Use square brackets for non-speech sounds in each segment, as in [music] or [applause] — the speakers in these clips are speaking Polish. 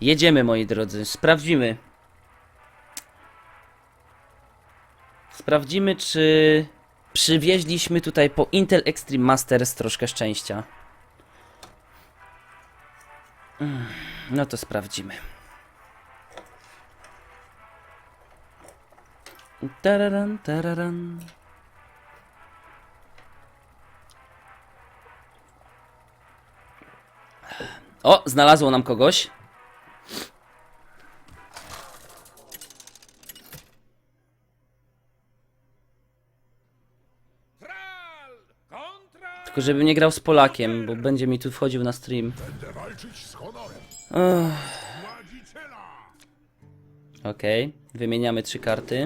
Jedziemy, moi drodzy. Sprawdzimy. Sprawdzimy, czy przywieźliśmy tutaj po Intel Extreme Masters troszkę szczęścia. Mm, No to sprawdzimy. Tararan, tararan. O, znalazło nam kogoś. Tylko nie grał z Polakiem, bo będzie mi tu wchodził na stream. Będę walczyć z wymieniamy trzy karty.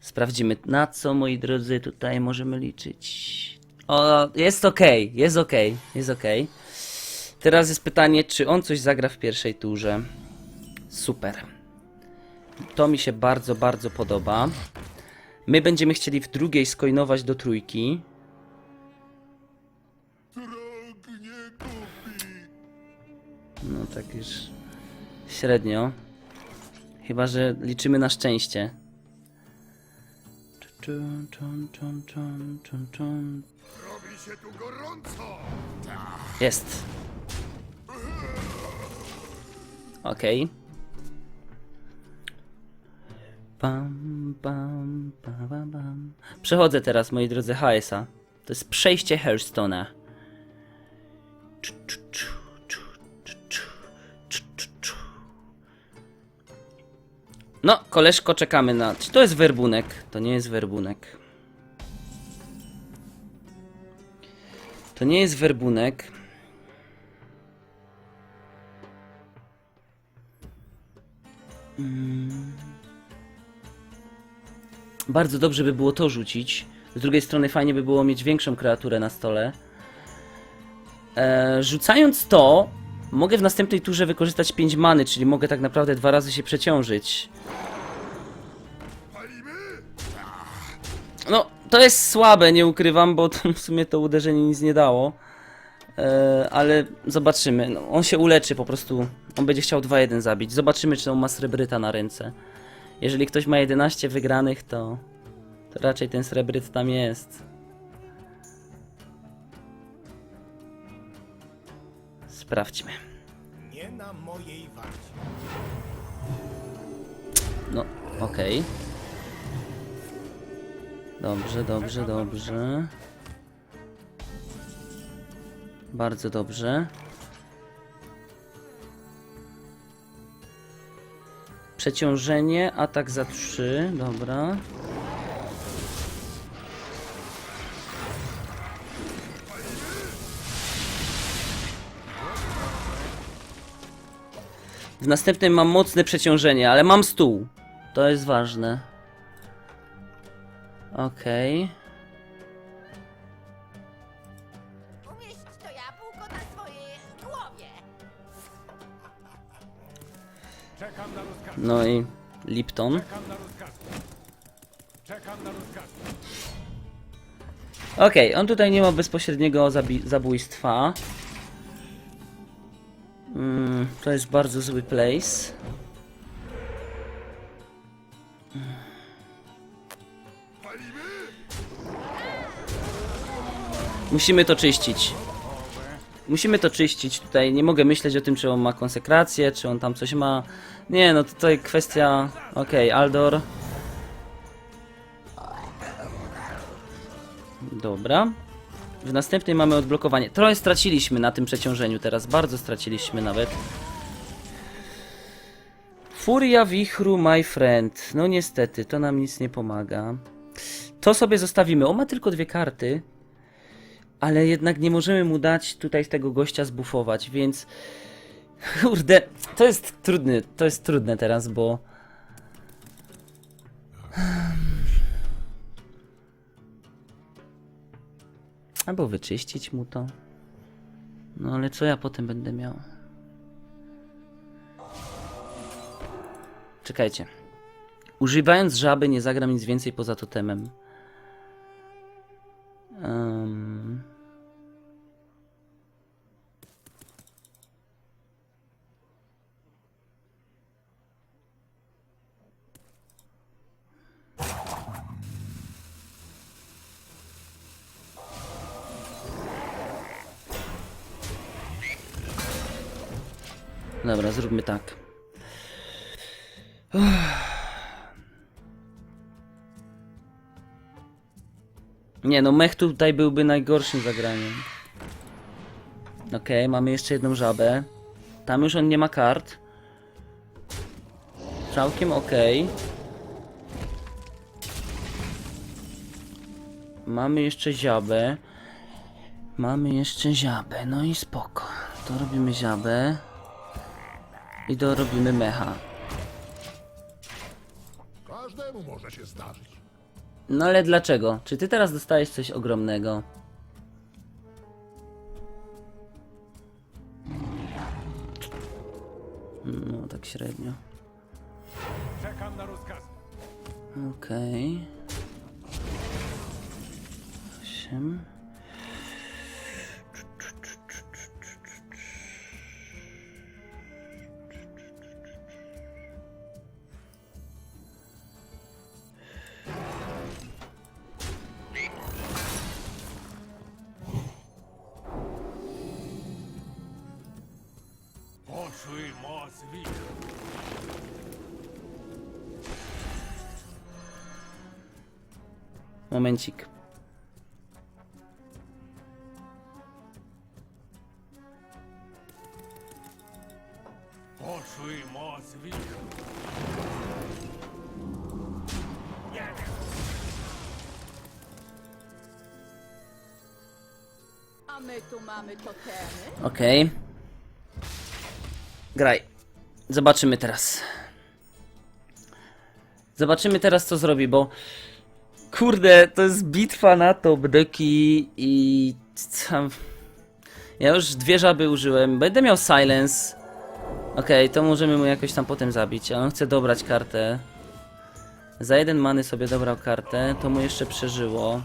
Sprawdzimy, na co, moi drodzy, tutaj możemy liczyć. O, jest okej, jest okej, jest okej. Teraz jest pytanie, czy on coś zagra w pierwszej turze. Super. To mi się bardzo, bardzo podoba. My będziemy chcieli w drugiej skoinować do trójki. No tak już średnio. Chyba, że liczymy na szczęście. Robi się tu gorąco. Jest. Okej. Pam, pam, pam, pam, pam. Przechodzę teraz, moi drodzy, HS-a. To jest przejście Hearthstone'a. No, koleżko, czekamy na... Czy to jest werbunek? To nie jest werbunek. To nie jest werbunek. Mm. Bardzo dobrze by było to rzucić. Z drugiej strony fajnie by było mieć większą kreaturę na stole. E, rzucając to, mogę w następnej turze wykorzystać 5 many, czyli mogę tak naprawdę dwa razy się przeciążyć. No, to jest słabe, nie ukrywam, bo [laughs] w sumie to uderzenie nic nie dało. E, ale zobaczymy. No, on się uleczy po prostu. On będzie chciał 2-1 zabić. Zobaczymy, czy on ma srebryta na ręce. Jeżeli ktoś ma 11 wygranych, to, to raczej ten srebryt tam jest. Sprawdźmy. Nie na mojej warcie. No, okej. Dobrze, dobrze, dobrze. Bardzo dobrze. Przeciążenie, atak za 3, dobra. W następnym mam mocne przeciążenie, ale mam stół. To jest ważne. Okej. Umieść to jabłko na swojej głowie. Czekam na rozkaz. No i Lipton. Czekam na rozkaz. Czekam na rozkaz. Okej, on tutaj nie ma bezpośredniego zabi- zabójstwa. Mm, to jest bardzo zły place. Musimy to czyścić. Musimy to czyścić tutaj. Nie mogę myśleć o tym, czy on ma konsekrację, czy on tam coś ma. Nie, no tutaj kwestia. Okej, Aldor. Dobra. W następnej mamy odblokowanie. Trochę straciliśmy na tym przeciążeniu teraz. Bardzo straciliśmy nawet. Furia wichru, my friend. No niestety, to nam nic nie pomaga. To sobie zostawimy. On ma tylko dwie karty. Ale jednak nie możemy mu dać tutaj tego gościa zbufować, więc... Kurde, to jest trudne, to jest trudne teraz, bo... Albo wyczyścić mu to. No ale co ja potem będę miał? Czekajcie. Używając żaby nie zagram nic więcej poza totemem. Dobra, zróbmy tak. Nie no, mech tutaj byłby najgorszym zagraniem. Okej, mamy jeszcze jedną żabę. Tam już on nie ma kart. Całkiem okej. Mamy jeszcze ziabę. Mamy jeszcze ziabę, no i spoko. To robimy ziabę. I dorobimy mecha. Każdemu może się zdarzyć. No ale dlaczego? Czy ty teraz dostajesz coś ogromnego? No, tak średnio. Czekam na rozkazy. Okej. Osiem. Momencik. Poczuj moc. A my tu mamy totemy. Okej. Graj. Zobaczymy teraz. Zobaczymy teraz, co zrobi, bo. Kurde, to jest bitwa na top deki i. Tam... Ja już dwie żaby użyłem. Będę miał silence. Okej, to możemy mu jakoś tam potem zabić. A on chce dobrać kartę. Za jeden many sobie dobrał kartę, to mu jeszcze przeżyło.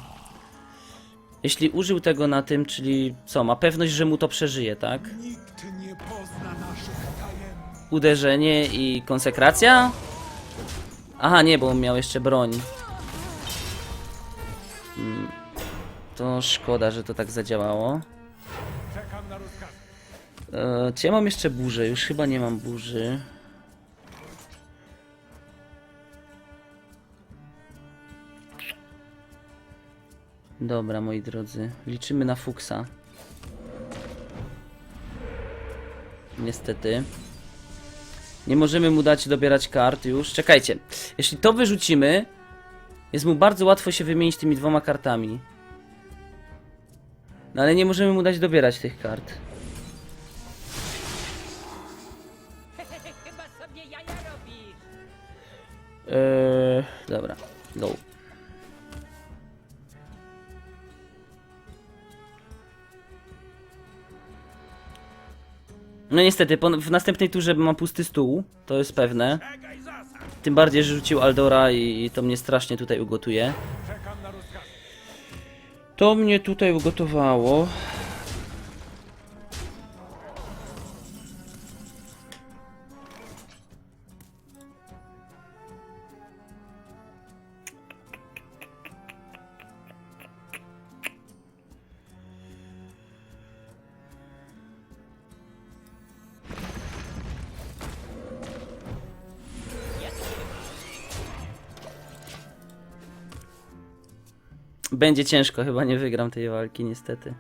Jeśli użył tego na tym, czyli co, ma pewność, że mu to przeżyje, tak? Uderzenie i konsekracja? Aha, nie, bo on miał jeszcze broń. To szkoda, że to tak zadziałało. E, czy ja mam jeszcze burzę? Już chyba nie mam burzy. Dobra, moi drodzy. Liczymy na Fuksa. Niestety. Nie możemy mu dać dobierać kart już. Czekajcie. Jeśli to wyrzucimy, jest mu bardzo łatwo się wymienić tymi dwoma kartami. No ale nie możemy mu dać dobierać tych kart. Chyba sobie jaja robisz. Eee, dobra, go. No niestety, w następnej turze mam pusty stół, to jest pewne. Tym bardziej, że rzucił Aldora i to mnie strasznie tutaj ugotuje. To mnie tutaj ugotowało. Będzie ciężko, chyba nie wygram tej walki, niestety.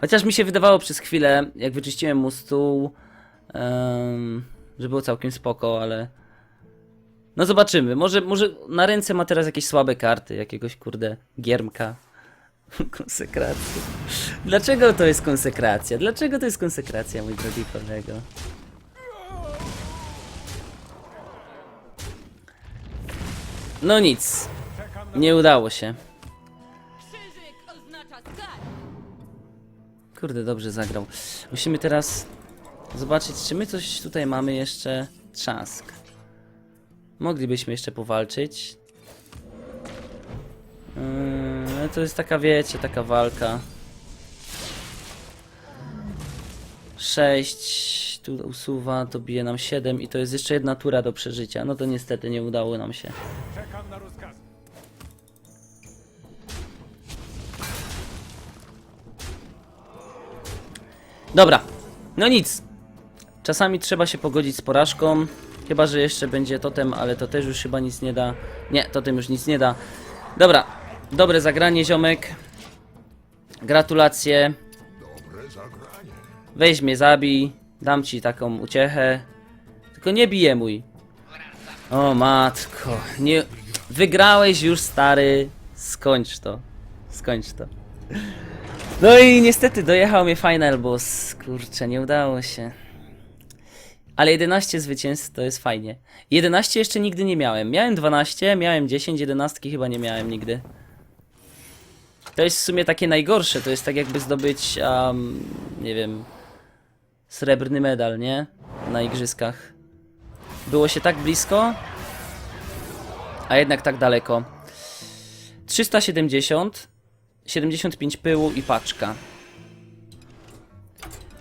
Chociaż mi się wydawało przez chwilę, jak wyczyściłem mu stół, em, że było całkiem spoko, ale... No zobaczymy, może, może na ręce ma teraz jakieś słabe karty, jakiegoś kurde giermka. [laughs] Konsekracja. Dlaczego to jest konsekracja? Dlaczego to jest konsekracja, mój drogi kolego? No nic, nie udało się. Kurde, dobrze zagrał. Musimy teraz zobaczyć, czy my coś tutaj mamy jeszcze. Trzask. Moglibyśmy jeszcze powalczyć. Yy, to jest taka, wiecie, taka walka. 6 tu usuwa, to bije nam 7 i to jest jeszcze jedna tura do przeżycia. No to niestety nie udało nam się. Czekam na rozkazy. Dobra, no nic. Czasami trzeba się pogodzić z porażką. Chyba, że jeszcze będzie totem, ale to też już chyba nic nie da. Nie, totem już nic nie da. Dobra, dobre zagranie, ziomek. Gratulacje. Weź mnie, zabij. Dam ci taką uciechę. Tylko nie bije mój. O matko. Nie... Wygrałeś już, stary. Skończ to. Skończ to. No i niestety dojechał mnie Final Boss. Kurczę, nie udało się. Ale 11 zwycięstw to jest fajnie. 11 jeszcze nigdy nie miałem. Miałem 12, miałem 10, 11 chyba nie miałem nigdy. To jest w sumie takie najgorsze. To jest tak jakby zdobyć, um, nie wiem, srebrny medal, nie? Na igrzyskach. Było się tak blisko, a jednak tak daleko. 370, 75 pyłu i paczka.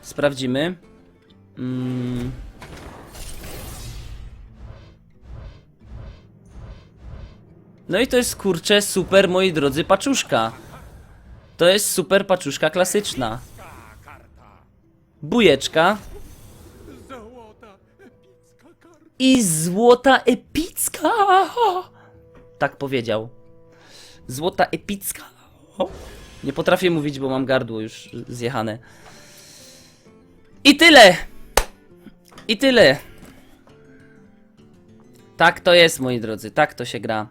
Sprawdzimy. Mm. No i to jest kurczę super, moi drodzy, paczuszka. To jest super paczuszka klasyczna. Bujeczka. I złota epicka! [laughs] Tak powiedział. Złota epicka. [laughs] Nie potrafię mówić, bo mam gardło już zjechane. I tyle! I tyle! Tak to jest, moi drodzy, tak to się gra.